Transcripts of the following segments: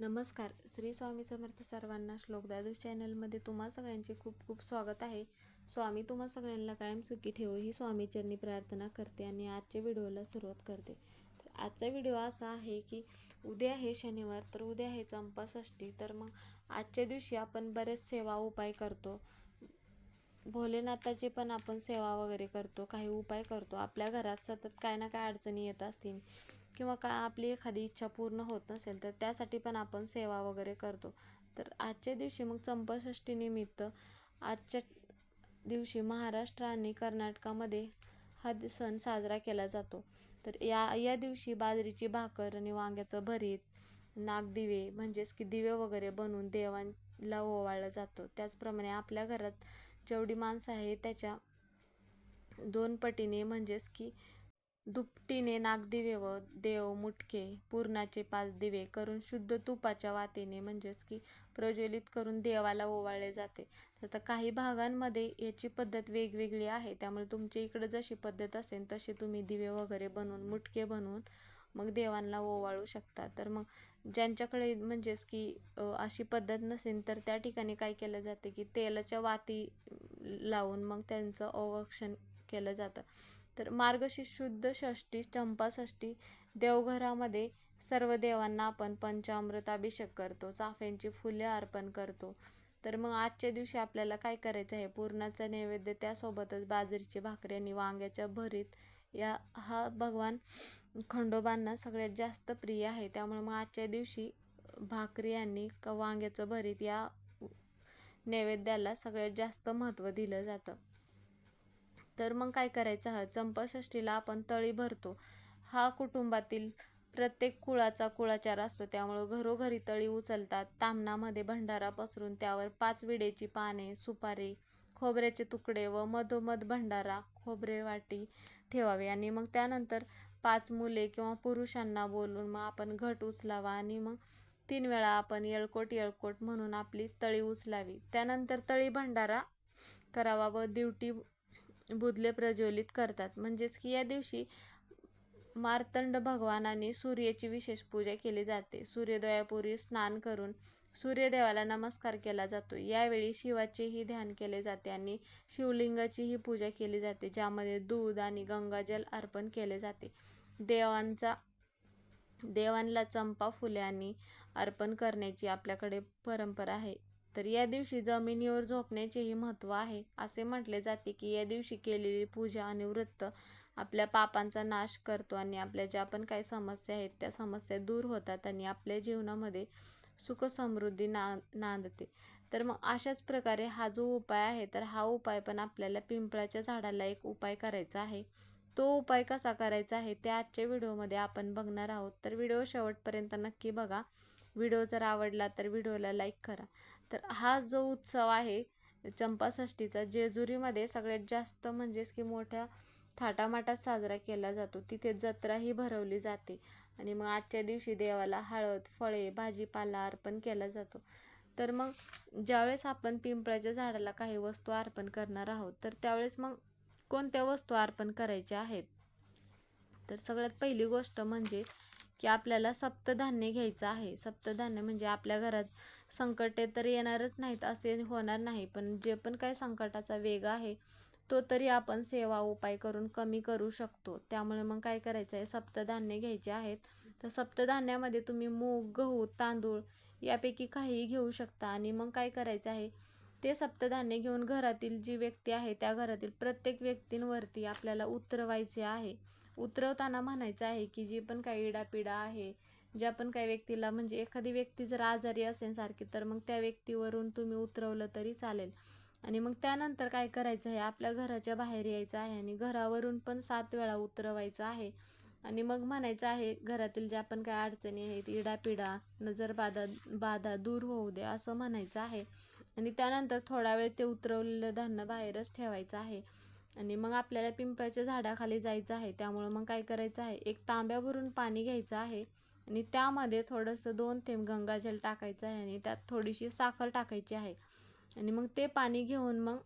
नमस्कार. श्री स्वामी समर्थ सर्वांना श्लोक दादू चॅनलमध्ये तुम्हा सगळ्यांचे खूप खूप स्वागत आहे. स्वामी तुम्हा सगळ्यांना कायम सुखी ठेवो ही स्वामीचरणी प्रार्थना करते आणि आजच्या व्हिडिओला सुरुवात करते. तर आजचा व्हिडिओ असा आहे की उद्या आहे शनिवार तर उद्या आहे चंपाषष्ठी तर मग आजच्या दिवशी आपण बरेच सेवा उपाय करतो. भोलेनाथाची पण आपण सेवा वगैरे करतो काही उपाय करतो. आपल्या घरात सतत काय ना काय अडचणी येत असतील. किंवा का आपली एखादी इच्छा पूर्ण होत नसेल तर त्यासाठी पण आपण सेवा वगैरे करतो. तर आजच्या दिवशी मग चंपाषष्टीनिमित्त आजच्या दिवशी महाराष्ट्र आणि कर्नाटकामध्ये हा सण साजरा केला जातो. तर या या दिवशी बाजरीची भाकर आणि वांग्याचं भरीत नागदिवे म्हणजेच की दिवे वगैरे बनवून देवांना ओवाळलं जातं. त्याचप्रमाणे आपल्या घरात जेवढी माणसं आहे त्याच्या दोन पटीने म्हणजेच की दुपटीने नागदिवे व देव मुटके पूर्णाचे पाच दिवे करून शुद्ध तुपाच्या वातीने म्हणजेच की प्रज्वलित करून देवाला ओवाळले जाते. तर काही भागांमध्ये याची पद्धत वेगवेगळी आहे. त्यामुळे तुमच्या इकडं जशी पद्धत असेल तसे तुम्ही दिवे वगैरे बनवून मुटके बनवून मग देवांना ओवाळू शकता. तर मग ज्यांच्याकडे म्हणजेच की अशी पद्धत नसेल तर त्या ठिकाणी काय केलं जाते की तेलाच्या वाती लावून मग त्यांचं अवक्षण केलं जातं. तर मार्गशीर्ष शुद्ध षष्टी चंपाषष्ठी देवघरामध्ये सर्व देवांना आपण पंचामृत अभिषेक करतो चाफ्यांची फुले अर्पण करतो. तर मग आजच्या दिवशी आपल्याला काय करायचं आहे? पूर्णाचा नैवेद्य त्यासोबतच बाजरीची भाकरी आणि वांग्याच्या भरीत या हा भगवान खंडोबांना सगळ्यात जास्त प्रिय आहे. त्यामुळे मग आजच्या दिवशी भाकरी आणि वांग्याचं भरीत या नैवेद्याला सगळ्यात जास्त महत्त्व दिलं जातं. तर मग काय करायचं? हा चंपाषष्टीला आपण तळी भरतो. हा कुटुंबातील प्रत्येक कुळाचा कुळाचार असतो. त्यामुळं घरोघरी तळी उचलतात. तामणामध्ये भंडारा पसरून त्यावर पाच विडेची पाने सुपारी खोबऱ्याचे तुकडे व मधोमध भंडारा खोबरे वाटी ठेवावे. आणि मग त्यानंतर पाच मुले किंवा पुरुषांना बोलून मग आपण घट उचलावा आणि मग तीन वेळा आपण येळकोट येळकोट म्हणून आपली तळी उचलावी. त्यानंतर तळी भंडारा करावा व दिवटी बुधले प्रज्वलित करतात. म्हणजेच की या दिवशी मार्तंड भगवानाने सूर्याची विशेष पूजा केली जाते. सूर्योदयापूर्वी स्नान करून सूर्यदेवाला नमस्कार केला जातो. यावेळी शिवाचेही ध्यान केले जाते आणि शिवलिंगाचीही पूजा केली जाते ज्यामध्ये दूध आणि गंगाजल अर्पण केले जाते. देवांचा देवांना चंपा फुले आणि अर्पण करण्याची आपल्याकडे परंपरा आहे. तर या दिवशी जमिनीवर झोपण्याचेही महत्त्व आहे. असे म्हटले जाते की या दिवशी केलेली पूजा आणि व्रत आपल्या पापांचा नाश करतो आणि आपल्या ज्या पण काही समस्या आहेत त्या समस्या दूर होतात आणि आपल्या जीवनामध्ये सुख समृद्धी ना नांदते. तर मग अशाच प्रकारे हा जो उपाय आहे तर हा उपाय पण आपल्याला पिंपळाच्या झाडाला एक उपाय करायचा आहे. तो उपाय कसा करायचा आहे ते आजच्या व्हिडिओमध्ये आपण बघणार आहोत. तर व्हिडिओ शेवटपर्यंत नक्की बघा. व्हिडिओ जर आवडला तर व्हिडिओला लाईक करा. तर हा जो उत्सव आहे चंपाषष्टीचा जेजुरीमध्ये सगळ्यात जास्त म्हणजेच की मोठ्या थाटामाटात साजरा केला जातो. तिथे जत्राही भरवली जाते आणि मग आजच्या दिवशी देवाला हळद फळे भाजीपाला अर्पण केला जातो. तर मग ज्यावेळेस आपण पिंपळाच्या झाडाला काही वस्तू अर्पण करणार आहोत तर त्यावेळेस मग कोणत्या वस्तू अर्पण करायच्या आहेत? तर सगळ्यात पहिली गोष्ट म्हणजे की आपल्याला सप्तधान्य घ्यायचं आहे. सप्तधान्य म्हणजे आपल्या घरात संकटे तर येणारच नाहीत असे होणार नाही. पण जे पण काय संकटाचा वेग आहे तो तरी आपण सेवा उपाय करून कमी करू शकतो. त्यामुळे मग काय करायचं आहे? सप्तधान्य घ्यायचे आहेत. तर सप्तधान्यामध्ये तुम्ही मूग गहू तांदूळ यापैकी काहीही घेऊ शकता. आणि मग काय करायचं आहे? ते सप्तधान्य घेऊन घरातील जी व्यक्ती आहे त्या घरातील प्रत्येक व्यक्तींवरती आपल्याला उतरवायचे आहे. उतरवताना म्हणायचं आहे की जी पण काही इडापिडा आहे ज्या पण काही व्यक्तीला म्हणजे एखादी व्यक्ती जर आजारी असेल सारखी तर मग त्या व्यक्तीवरून तुम्ही उतरवलं तरी चालेल. आणि मग त्यानंतर काय करायचं आहे? आपल्या घराच्या बाहेर यायचं आहे आणि घरावरून पण सात वेळा उतरवायचं आहे. आणि मग म्हणायचं आहे घरातील ज्या पण काही अडचणी आहेत इडापिडा नजर बाधा बाधा दूर होऊ दे असं म्हणायचं आहे. आणि त्यानंतर थोडा वेळ ते उतरवलेलं धान्य बाहेरच ठेवायचं आहे. आणि मग आपल्याला पिंपळाच्या झाडाखाली जायचं आहे. त्यामुळं मग काय करायचं आहे? एक तांब्यावरून पाणी घ्यायचं आहे. आणि त्यामध्ये थोडंसं दोन थेंब गंगाजल टाकायचं आहे आणि त्यात थोडीशी साखर टाकायची आहे. आणि मग ते पाणी घेऊन मग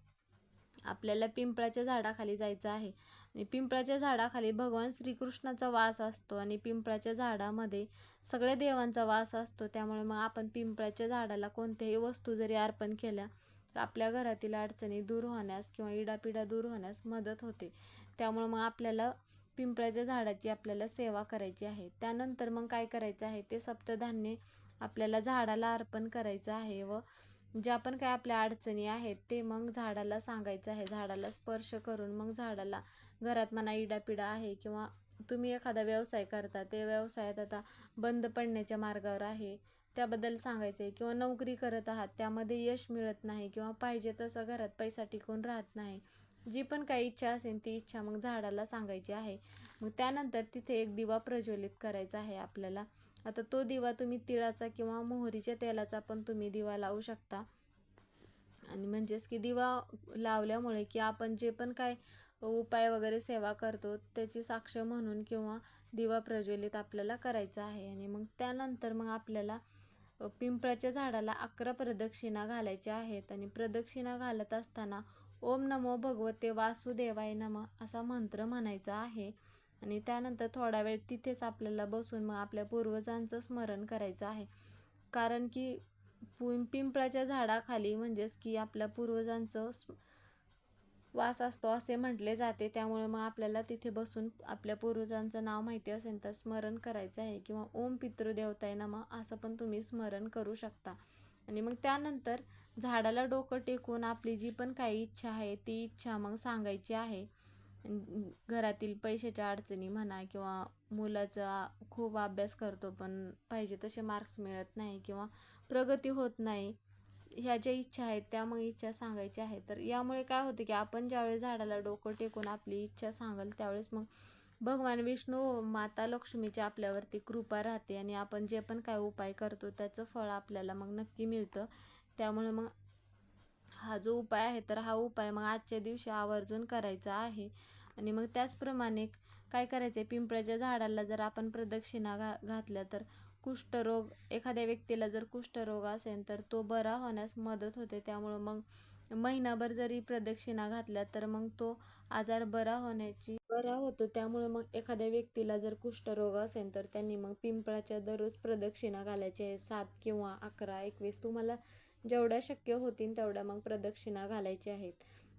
आपल्याला पिंपळाच्या झाडाखाली जायचं आहे. आणि पिंपळाच्या झाडाखाली भगवान श्रीकृष्णाचा वास असतो आणि पिंपळाच्या झाडामध्ये सगळ्या देवांचा वास असतो. त्यामुळे मग आपण पिंपळाच्या झाडाला कोणत्याही वस्तू जरी अर्पण केल्या तर आपल्या घरातील अडचणी दूर होण्यास किंवा इडापिडा दूर होण्यास मदत होते. त्यामुळे मग आपल्याला पिंपळाच्या झाडाची आपल्याला सेवा करायची आहे. त्यानंतर मग काय करायचं आहे? ते सप्तधान्य आपल्याला झाडाला अर्पण करायचं आहे व ज्या पण काय आपल्या अडचणी आहेत ते मग झाडाला सांगायचं आहे. झाडाला स्पर्श करून मग झाडाला घरात म्हणा इडापिडा आहे किंवा तुम्ही एखादा व्यवसाय करता ते व्यवसायात आता बंद पडण्याच्या मार्गावर आहे. त्याबद्दल सांगायचं आहे किंवा नोकरी करत आहात त्यामध्ये यश मिळत नाही किंवा पाहिजे तसं घरात पैसा टिकून राहत नाही. जी पण काही इच्छा असेल ती इच्छा मग झाडाला सांगायची आहे. मग त्यानंतर तिथे एक दिवा प्रज्वलित करायचा आहे आपल्याला. आता तो दिवा तुम्ही तिळाचा किंवा मोहरीच्या तेलाचा पण तुम्ही दिवा लावू शकता. आणि म्हणजेच की दिवा लावल्यामुळे की आपण जे पण काय उपाय वगैरे सेवा करतो त्याची साक्ष म्हणून किंवा दिवा प्रज्वलित आपल्याला करायचा आहे. आणि मग त्यानंतर मग आपल्याला पिंपळाच्या झाडाला अकरा प्रदक्षिणा घालायच्या आहेत. आणि प्रदक्षिणा घालत असताना ओम नमो भगवते वासुदेवाय नम असा मंत्र म्हणायचा आहे. आणि त्यानंतर थोडा वेळ तिथेच आपल्याला बसून मग आपल्या पूर्वजांचं स्मरण करायचं आहे. कारण की पिंपळाच्या झाडाखाली म्हणजेच की आपल्या पूर्वजांचं वास असतो असे म्हटले जाते. त्यामुळे मग आपल्याला तिथे बसून आपल्या पूर्वजांचं नाव माहिती असेल तर स्मरण करायचं आहे. किंवा ओम पितृदेवताय नमा असं पण तुम्ही स्मरण करू शकता. आणि मग त्यानंतर झाडाला डोकं टेकून आपली जी पण काही इच्छा आहे ती इच्छा मग सांगायची आहे. घरातील पैशाच्या अडचणी म्हणा किंवा मुलाचा खूप अभ्यास करतो पण पाहिजे तसे मार्क्स मिळत नाही किंवा प्रगती होत नाही ह्या ज्या इच्छा आहेत त्या मग इच्छा सांगायच्या आहेत. तर यामुळे काय होतं की आपण ज्यावेळेस झाडाला डोकं टेकून आपली इच्छा सांगाल त्यावेळेस मग भगवान विष्णू माता लक्ष्मीची आपल्यावरती कृपा राहते आणि आपण जे पण काय उपाय करतो त्याचं फळ आपल्याला मग नक्की मिळतं. त्यामुळे मग हा जो उपाय आहे तर हा उपाय मग आजच्या दिवशी आवर्जून करायचा आहे. आणि मग त्याचप्रमाणे काय करायचं आहे पिंपळाच्या झाडाला जर आपण प्रदक्षिणा घा घातल्या तर कुष्ठरोग एखाद्या व्यक्तीला जर कुष्ठरोग असेल तर तो बरा होण्यास मदत होते. त्यामुळं मग महिनाभर जरी प्रदक्षिणा घातल्या तर मग तो आजार बरा होण्याची बरा होतो. त्यामुळे मग एखाद्या व्यक्तीला जर कुष्ठरोग असेल तर त्यांनी मग पिंपळाच्या दररोज प्रदक्षिणा घालायचे. सात किंवा अकरा एकवीस तुम्हाला जेवढ्या शक्य होतील तेवढ्या मग प्रदक्षिणा घालायच्या आहेत.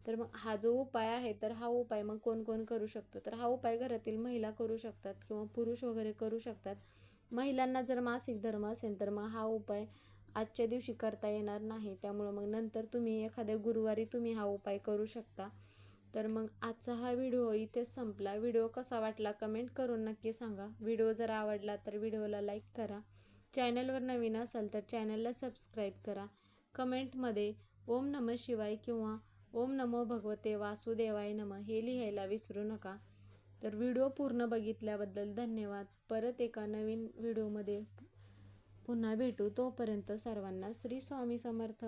तर मग हा जो उपाय आहे तर हा उपाय मग कोण कोण करू शकतं? तर हा उपाय घरातील महिला करू शकतात किंवा पुरुष वगैरे करू शकतात. महिलांना जर मासिक धर्म असेल तर मग हा उपाय आजच्या दिवशी करता येणार नाही. त्यामुळं मग नंतर तुम्ही एखाद्या गुरुवारी तुम्ही हा उपाय करू शकता. तर मग आजचा हा व्हिडिओ इथेच संपला. व्हिडिओ कसा वाटला कमेंट करून नक्की सांगा. व्हिडिओ जर आवडला तर व्हिडिओला लाईक करा. चॅनलवर नवीन असाल तर चॅनलला सबस्क्राईब करा. कमेंटमध्ये ओम नम शिवाय किंवा ओम नमो भगवते वासुदेवाय नम हे लिहायला विसरू नका. तर व्हिडिओ पूर्ण बघितल्याबद्दल धन्यवाद. परत एका नवीन व्हिडिओमध्ये पुन्हा भेटू. तोपर्यंत सर्वांना श्री स्वामी समर्थ.